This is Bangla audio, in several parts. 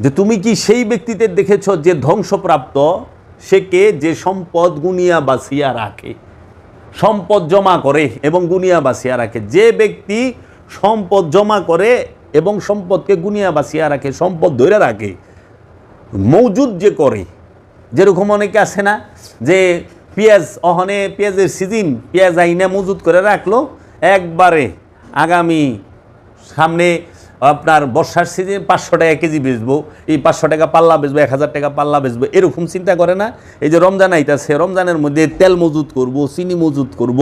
যে তুমি কি সেই ব্যক্তিতে দেখেছ যে ধ্বংসপ্রাপ্ত? সে কে? যে সম্পদ গুনিয়া বাসিয়া রাখে। সম্পদ জমা করে এবং গুনিয়া বাসিয়া রাখে। যে ব্যক্তি সম্পদ জমা করে এবং সম্পদকে গুনিয়া বাসিয়া রাখে, সম্পদ ধরে রাখে, মজুদ যে করে, যেরকম অনেকে আছে না, যে পেঁয়াজ, অহনে পেঁয়াজের সিজন, পেঁয়াজ আইনা মজুদ করে রাখল, একবারে আগামী সামনে আপনার বর্ষার সিজন পাঁচশো টাকা কেজি বেচবো, এই পাঁচশো টাকা পাল্লা বেচবো, এক হাজার টাকা পাল্লা বেচবো, এরকম চিন্তা করে না। এই যে রমজান আইতাছে, রমজানের মধ্যে তেল মজুদ করব, চিনি মজুদ করব,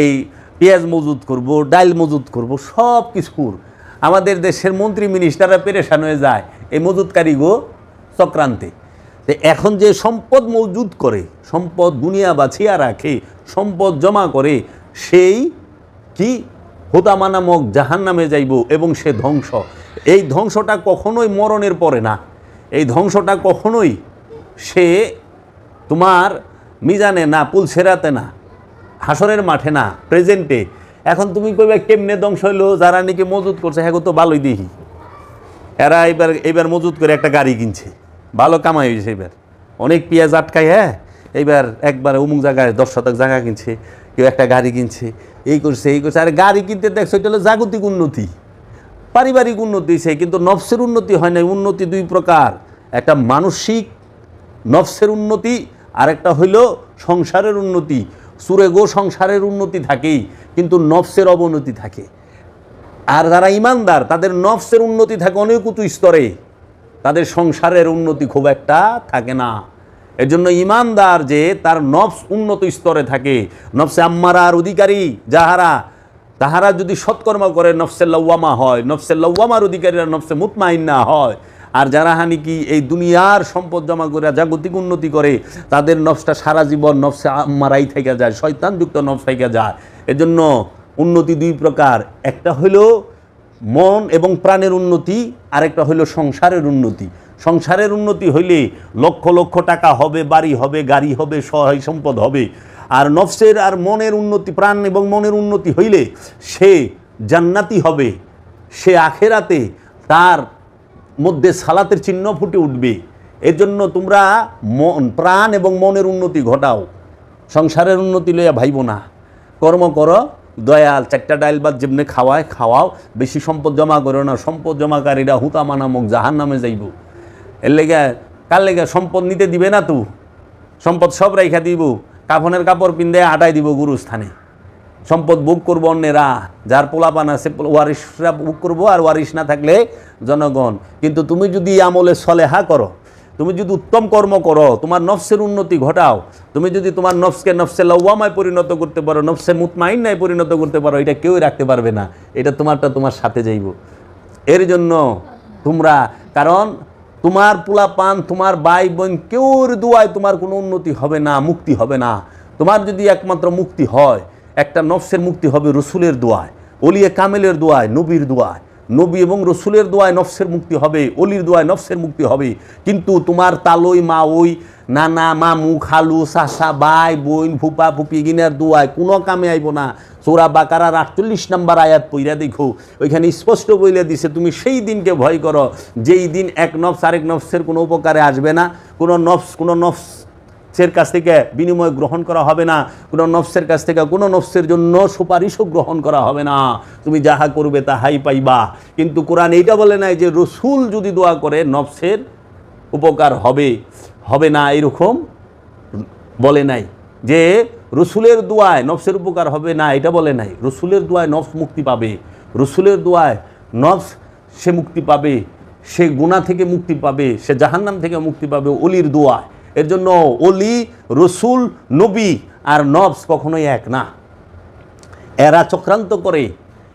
এই পেঁয়াজ মজুদ করব ডাল মজুদ করব, সব কিছুর আমাদের দেশের মন্ত্রী মিনিস্টাররা পেরেশান হয়ে যায়, এই মজুতকারী গো চক্রান্তে। এখন যে সম্পদ মজুদ করে, সম্পদ গুনিয়া বাছিয়া রাখে, সম্পদ জমা করে, সেই কি হোতামা নামক জাহান নামে যাইব এবং সে ধ্বংস। এই ধ্বংসটা কখনোই মরণের পরে না। এই ধ্বংসটা কখনোই সে তোমার মিজানে না, পুল পুলসেরাতে না, হাসরের মাঠে না প্রেজেন্টে এখন তুমি কইবে, কেমনে ধ্বংস হইল? যারা নাকি মজুত করছে হ্যাঁ তো ভালোই দেখি। এরা এবার এবার মজুত করে একটা গাড়ি কিনছে। ভালো কামাই হয়েছে এবার। অনেক পেঁয়াজ আটকায় হ্যাঁ? এইবার একবার অমুক জায়গায় দশ শতক জায়গা কিনছে। কেউ একটা গাড়ি কিনছে, এই করছে এই করছে। আর গাড়ি কিনতে দেখছ, এটা হলো জাগতিক উন্নতি। পারিবারিক উন্নতি হয়েছে কিন্তু নফসের উন্নতি হয় না, উন্নতি দুই প্রকার। একটা মানসিক নফসের উন্নতি আর একটা হইল সংসারের উন্নতি। সুরে গো সংসারের উন্নতি থাকেই, কিন্তু নফসের অবনতি থাকে। আর যারা ইমানদার, তাদের নফসের উন্নতি থাকে অনেক উঁচু স্তরে। তাদের সংসারের উন্নতি খুব একটা থাকে না। এর জন্য ইমানদার যে তার নফস উন্নত স্তরে থাকে, নফসে আম্মারার অধিকারী যাহারা, তাহারা যদি সৎকর্ম করে, নফসে লওয়ামা হয়, নফসে লওয়ামার অধিকারীরা নফসে মুতমাইন্না হয়, আর যারা হানি কি এই দুনিয়ার সম্পদ জমা করে জাগতিক উন্নতি করে, তাদের নফসটা সারা জীবন নফসে আম্মারাই থেকে যায়, শয়তানযুক্ত নফস থেকে যায়। এজন্য উন্নতি দুই প্রকার, একটা হইল মন এবং প্রাণের উন্নতি, আরেকটা হইল সংসারের উন্নতি। সংসারের উন্নতি হইলে লক্ষ লক্ষ টাকা হবে, বাড়ি হবে, গাড়ি হবে, সহায় সম্পদ হবে। আর নফসের আর মনের উন্নতি, প্রাণ এবং মনের উন্নতি হইলে সে জান্নাতি হবে। সে আখেরাতে তার মধ্যে সালাতের চিহ্ন ফুটে উঠবে। এর জন্য তোমরা মন, প্রাণ এবং মনের উন্নতি ঘটাও। সংসারের উন্নতি লইয়া ভাইব না। কর্ম করো, দয়াল, চারটা ডাইল বাদ যেমনি খাওয়ায়, খাওয়াও। বেশি সম্পদ জমা করো না, সম্পদ জমাকারীরা হুতামা নামক জাহান নামে যাইব। এর লেগে, কার লেগে সম্পদ নিতে দিবে না তু? সম্পদ সব রেখা দিব, কাফনের কাপড় পিন্দে আটাই দিব গুরুস্থানে। সম্পদ বুক করব অন্যেরা, যার পোলাপান আছে ওয়ারিশরা বুক করব আর ওয়ারিশ না থাকলে জনগণ। কিন্তু তুমি যদি আমলে সলেহা করো, তুমি যদি উত্তম কর্ম করো, তোমার নফসের উন্নতি ঘটাও, তুমি যদি তোমার নফসকে নফসে লওয়ামায় পরিণত করতে পারো, নফসে মুতমাইন্নায় পরিণত করতে পারো, এটা কেউই রাখতে পারবে না। এটা তোমারটা তোমার সাথে যাইব। এর জন্য তোমরা, কারণ তোমার পোলা পান তোমার ভাই বোন কেউর দোয়ায় তোমার কোনো উন্নতি হবে না, মুক্তি হবে না। তোমার যদি একমাত্র মুক্তি হয়, একটা নফসের মুক্তি হবে রসুলের দোয়ায় অলিয়ে কামেলের দোয়ায়, নবীর দোয়ায়। নবী এবং রসুলের দোয়ায় নফসের মুক্তি হবে, অলির দোয়ায় নফসের মুক্তি হবে। কিন্তু তোমার তালই মা ওই নানা, মামু, খালু চাষা বাই বোন, ফুপা, ফুপি, গিনার দোয়ায় কোনো কামে আইব না। সোরা বাকারার আটচল্লিশ নাম্বার আয়াত পইরা দেখো, ওইখানে স্পষ্ট বইলে দিছে, তুমি সেই দিনকে ভয় করো, যেই দিন এক নফস আরেক নফসের কোনো উপকারে আসবে না, কোনো নফস কোনো নফস নফসের কাছ থেকে বিনিময় গ্রহণ করা হবে না। কোনো নফসের কাছ থেকে কোনো নফসের জন্য সুপারিশও গ্রহণ করা হবে না। তুমি যাহা করবে তাহাই পাইবা। কিন্তু কোরআন এইটা বলে নাই যে রসুল যদি দোয়া করে, নফসের উপকার হবে। হবে না এরকম বলে নাই। যে রসুলের দোয়ায় নফসের উপকার হবে না, এটা বলে নাই। রসুলের দোয়ায় নফস মুক্তি পাবে। রসুলের দোয়ায় নফস সে মুক্তি পাবে। সে গুণা থেকে মুক্তি পাবে। সে জাহান্নাম থেকে মুক্তি পাবে। অলির দোয়ায়। এর জন্য অলি রসুল, নবী আর নবস কখনোই এক না। এরা চক্রান্ত করে।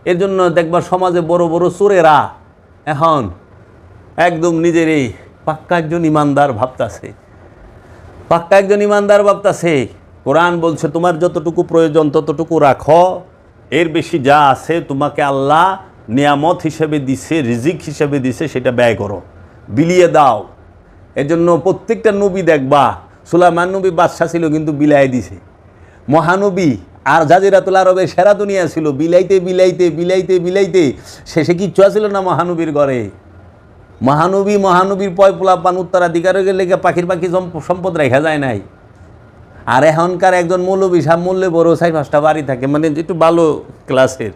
এর জন্য দেখবা সমাজে বড় বড় চোরেরা এখন একদম নিজেরই পাক্কা একজন ইমানদার ভাবতাছে। পাক্কা একজন ইমানদার ভাবতাছে, কোরআন বলছে, তোমার যতটুকু প্রয়োজন ততটুকু রাখো। এর বেশি যা আছে তোমাকে আল্লাহ নিয়ামত হিসেবে দিছে, রিজিক হিসেবে দিছে, সেটা ব্যয় করো। বিলিয়ে দাও। এজন্য প্রত্যেকটা নবী দেখবা, সুলাইমান নবী বাদশাহ ছিল কিন্তু বিলাই দিছে। মহানবী আর জাজিরাতুল আরবের সেরা দুনিয়া ছিল, বিলাইতে বিলাইতে বিলাইতে বিলাইতে শেষে কিচ্ছু ছিল না মহানবীর ঘরে? মহানবী মহানবীর পয় পোলা পান উত্তরাধিকারে গেলে পাখির পাখি সম্প- সম্পদ রেখা যায় নাই। আর এখনকার একজন মৌলবী সাহ মূল্যে বড় সাই পাঁচটা বাড়ি থাকে মানে একটু ভালো ক্লাসের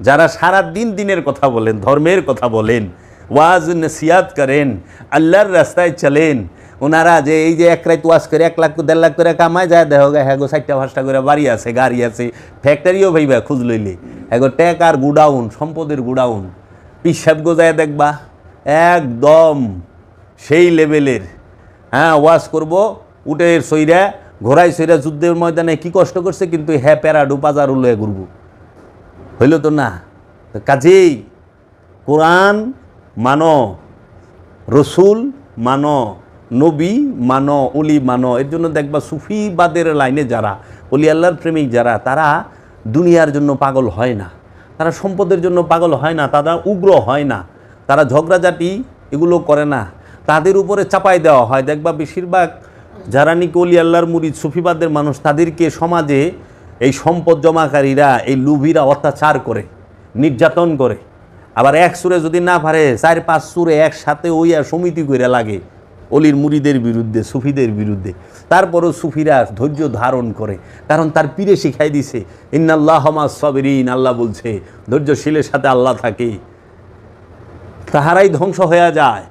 যারা সারা দিন দিনের কথা বলেন, ধর্মের কথা বলেন ওয়াজ নসিয়াত করেন, আল্লাহর রাস্তায় চলেন। ওনারা যে এই যে এক রাত ওয়াজ করে, এক লাখ, দেড় লাখ করে কামায় যায়, দেখো হ্যাঁ গো চারটা পাঁচটা করে বাড়ি আছে, গাড়ি আছে ফ্যাক্টরিও ভাইবা খুঁজ লইলে। হ্যাঁ ট্যাক আর গুডাউন, সম্পদের গুডাউন। পিসাব গোজায় দেখবা, একদম সেই লেভেলের। হ্যাঁ ওয়াজ করব উটের সইরা ঘোড়াই সইরা যুদ্ধের ময়দানে কি কষ্ট করছে, কিন্তু হ্যাঁ প্যারাডু পাজার উল্লয়ে ঘুরব। হইল তো না? কাজেই কোরআন মানো রসুল, মানো নবী, মানো অলি মানো, এর জন্য দেখবা সুফিবাদের লাইনে যারা অলি আল্লাহর প্রেমিক যারা, তারা দুনিয়ার জন্য পাগল হয় না। তারা সম্পদের জন্য পাগল হয় না, তারা উগ্র হয় না। তারা ঝগড়াঝাটি এগুলো করে না। তাদের উপরে চাপাই দেওয়া হয়। দেখবা বেশিরভাগ যারা নাকি অলি আল্লাহর মুরিদ, সুফিবাদের মানুষ, তাদেরকে সমাজে এই সম্পদ জমাকারীরা, এই লুভিরা অত্যাচার করে, নির্যাতন করে। আবার এক সুরে যদি না পারে, চার পাঁচ সুরে একসাথে ওইয়া সমিতি করে লাগে, অলির মুড়িদের বিরুদ্ধে, সুফিদের বিরুদ্ধে। তারপরও সুফিরা ধৈর্য ধারণ করে, কারণ তার পীরে শিখাই দিছে, ইন্নাল্লাহ সবরিন আল্লাহ বলছে, ধৈর্যশীলের সাথে আল্লাহ থাকে। তাহারাই ধ্বংস হয়ে যায়।